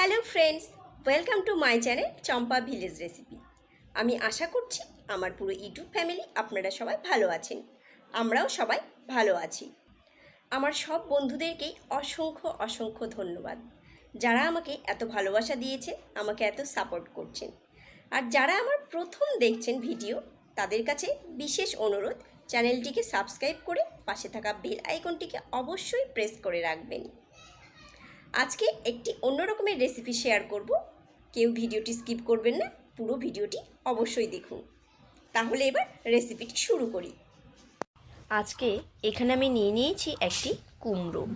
Hello friends, welcome to my channel Champa village recipe. আমি আশা করছি আমার পুরো ইউটিউব ফ্যামিলি আপনারা সবাই ভালো আছেন। আমরাও সবাই ভালো আছি। আমার সব বন্ধুদেরকেই অসংখ্য অসংখ্য ধন্যবাদ। যারা আমাকে এত ভালোবাসা দিয়েছে, আমাকে এত সাপোর্ট করছেন। আর যারা আমার প্রথম দেখছেন ভিডিও, তাদের কাছে বিশেষ অনুরোধ, চ্যানেলটিকে সাবস্ক্রাইব করে পাশে থাকা বেল আইকনটিকে অবশ্যই প্রেস করে রাখবেন। আজকে একটি অন্য রকমের রেসিপি শেয়ার করব। কেউ ভিডিওটি স্কিপ করবেন না, পুরো ভিডিওটি অবশ্যই দেখুন। তাহলে এবার রেসিপিটি শুরু করি। আজকে এখানে আমি নিয়ে নিয়েছি একটি কুমড়ো।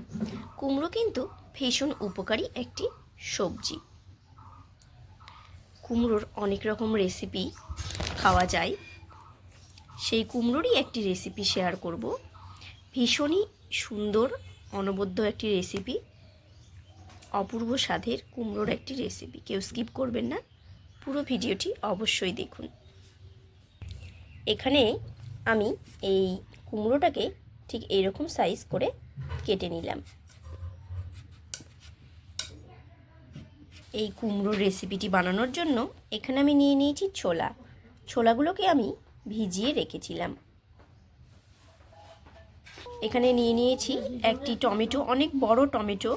কুমড়ো কিন্তু ভীষণ উপকারী একটি সবজি। কুমড়োর অনেক রকম রেসিপি খাওয়া যায়। সেই কুমড়োরই একটি রেসিপি শেয়ার করব। ভীষণই সুন্দর, অনবদ্য একটি রেসিপি অপূর্ব স্বাদের কুমড়োর একটি রেসিপি কেউ স্কিপ করবেন না। পুরো ভিডিওটি অবশ্যই দেখুন। এখানে আমি এই কুমড়োটাকে ঠিক এইরকম সাইজ করে কেটে নিলাম। এই কুমড়োর রেসিপিটি বানানোর জন্য এখানে আমি নিয়ে নিয়েছি ছোলা। ছোলাগুলোকে আমি ভিজিয়ে রেখেছিলাম। এখানে নিয়ে নিয়েছি একটি টমেটো, অনেক বড় টমেটো।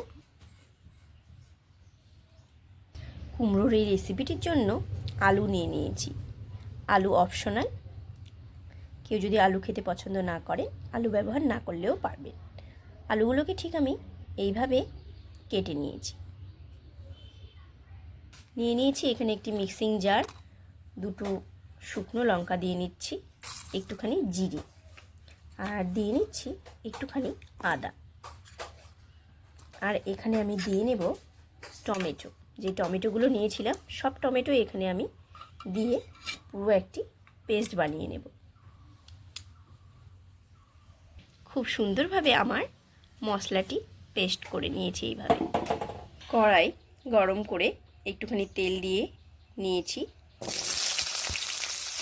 কুমড়োর এই রেসিপিটির জন্য আলু নিয়ে নিয়েছি। আলু অপশনাল কেউ যদি আলু খেতে পছন্দ না করে, আলু ব্যবহার না করলেও পারবেন আলুগুলোকে ঠিক আমি এইভাবে কেটে নিয়েছি। নিয়ে নিয়েছি এখানে একটি মিক্সিং জার দুটো শুকনো লঙ্কা দিয়ে নিচ্ছি, একটুখানি জিরে। আর দিয়ে নিচ্ছি একটুখানি আদা। আর এখানে আমি দিয়ে নেব টমেটো। যে টমেটোগুলো নিয়েছিলাম, সব টমেটো এখানে আমি দিয়ে পুরো একটি পেস্ট বানিয়ে নেব। খুব সুন্দরভাবে আমার মশলাটি পেস্ট করে নিয়েছি এইভাবে। কড়াই গরম করে একটুখানি তেল দিয়ে নিয়েছি।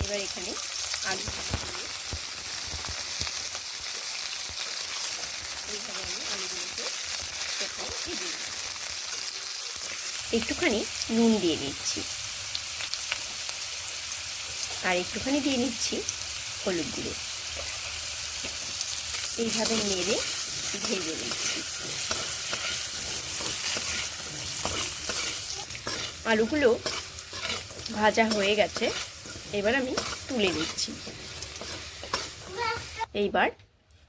এবার এখানে আলু দিয়ে এইভাবে আমি আলুগুলোকে নেব একটুখানি নুন দিয়ে দিচ্ছি। আর একটুখানি দিয়ে নিচ্ছি হলুদ গুঁড়ো। এইভাবে নেড়ে ভেজে নিচ্ছি। আলুগুলো ভাজা হয়ে গেছে, এবার আমি তুলে নিচ্ছি। এইবার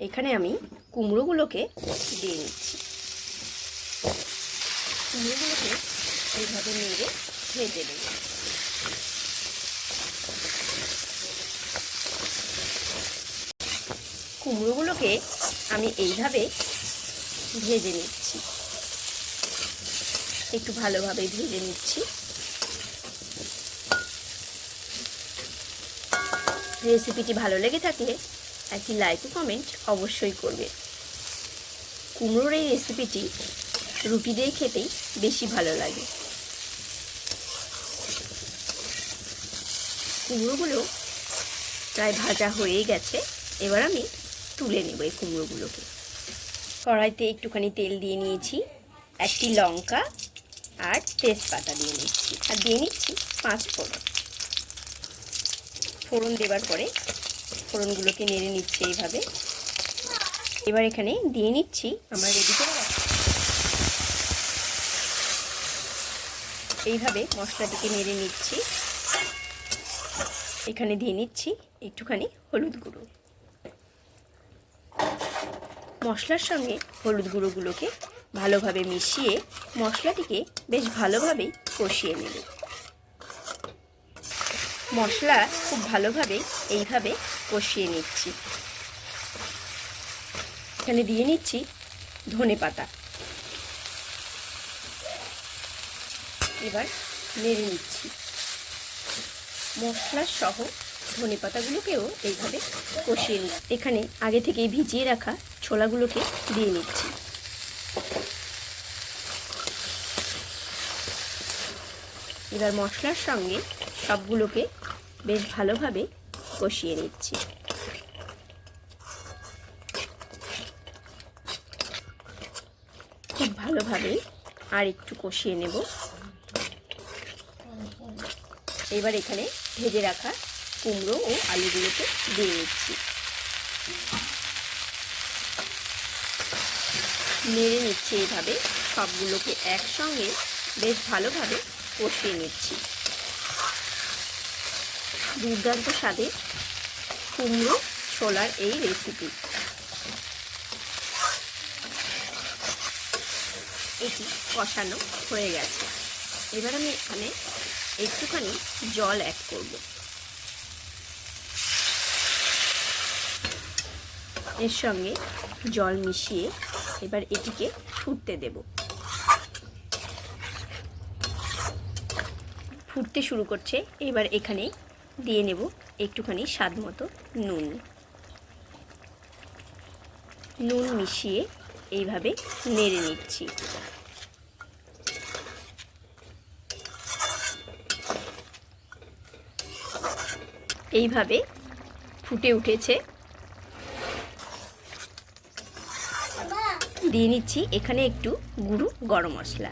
এখানে আমি কুমড়োগুলোকে দিয়ে নিচ্ছি। কুমড়োগুলোকে এইভাবে নেড়ে ভেজে নেব। কুমড়োগুলোকে আমি এইভাবে ভেজে নিচ্ছি। একটু ভালোভাবে ভেজে নিচ্ছি। রেসিপিটি ভালো লেগে থাকলে একটি লাইক ও কমেন্ট অবশ্যই করবে। কুমড়োর এই রেসিপিটি রুটি দিয়ে খেতেই বেশি ভালো লাগে। কুমড়োগুলো প্রায় ভাজা হয়ে গেছে। এবার আমি তুলে নেব এই কুমড়োগুলোকে কড়াইতে একটুখানি তেল দিয়ে নিয়েছি, একটি লঙ্কা আর তেজপাতা দিয়ে নিচ্ছি। আর দিয়ে নিচ্ছি পাঁচ ফোড়ন। ফোড়ন দেবার পরে ফোড়নগুলোকে নেড়ে নিচ্ছে এইভাবে। এবার এখানে দিয়ে নিচ্ছি আমার রেডি করে এইভাবে মশলাটিকে নেড়ে নিচ্ছি। এখানে দিয়ে নিচ্ছি একটুখানি হলুদ গুঁড়ো। মশলার সঙ্গে হলুদ গুঁড়োগুলোকে ভালোভাবে মিশিয়ে মশলাটিকে বেশ ভালোভাবেই কষিয়ে নেব। মশলা খুব ভালোভাবে এইভাবে কষিয়ে নিচ্ছি। এখানে দিয়ে নিচ্ছি ধনে পাতা। এবার নেড়ে নিচ্ছি। মশলা সহ ধনে পাতাগুলোকেও এইভাবে কষিয়ে নিই। এখানে আগে থেকেই ভিজিয়ে রাখা ছোলাগুলোকে দিয়ে নিচ্ছি। এবার মশলার সঙ্গে সবগুলোকে বেশ ভালোভাবে কষিয়ে নিচ্ছি। খুব ভালোভাবে আর একটু কষিয়ে নেব। এবার এখানে ভেজে রাখা কুমড়ো ও আলুগুলোকে দিয়ে নিচ্ছি নেড়ে নিচ্ছি এইভাবে সবগুলোকে একসঙ্গে বেশ ভালোভাবে কষিয়ে নিচ্ছি। দুর্দান্ত স্বাদে কুমড়ো ছোলার এই রেসিপি এটি কষানো হয়ে গেছে। এবার আমি এখানে একটুখানি জল অ্যাড করব। এর সঙ্গে জল মিশিয়ে এবার এটিকে ফুটতে দেব। ফুটতে শুরু করছে, এবার এখানে দিয়ে নেব একটুখানি স্বাদ মতো নুন। নুন মিশিয়ে এইভাবে নেড়ে নিচ্ছি। এইভাবে ফুটে উঠেছে। দিয়ে নিচ্ছি এখানে একটু গুঁড়ো গরম মশলা।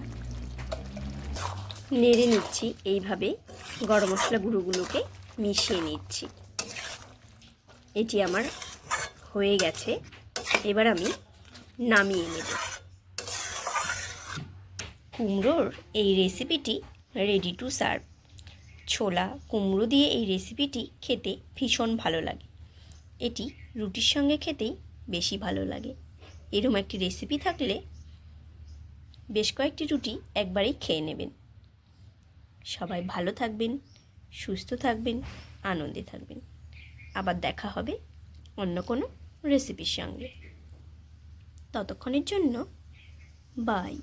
নেড়ে নিচ্ছি এইভাবে গরম মশলা গুঁড়োগুলোকে মিশিয়ে নিচ্ছি। এটি আমার হয়ে গেছে। এবার আমি নামিয়ে নেব। কুমড়োর এই রেসিপিটি রেডি টু সার্ভ ছোলা, কুমড়ো দিয়ে এই রেসিপিটি খেতে ভীষণ ভালো লাগে। এটি রুটির সঙ্গে খেতেই বেশি ভালো লাগে। এরম একটি রেসিপি থাকলে বেশ কয়েকটি রুটি একবারেই খেয়ে নেবেন। সবাই ভালো থাকবেন, সুস্থ থাকবেন, আনন্দে থাকবেন। আবার দেখা হবে অন্য কোনো রেসিপির সঙ্গে। ততক্ষণের জন্য বাই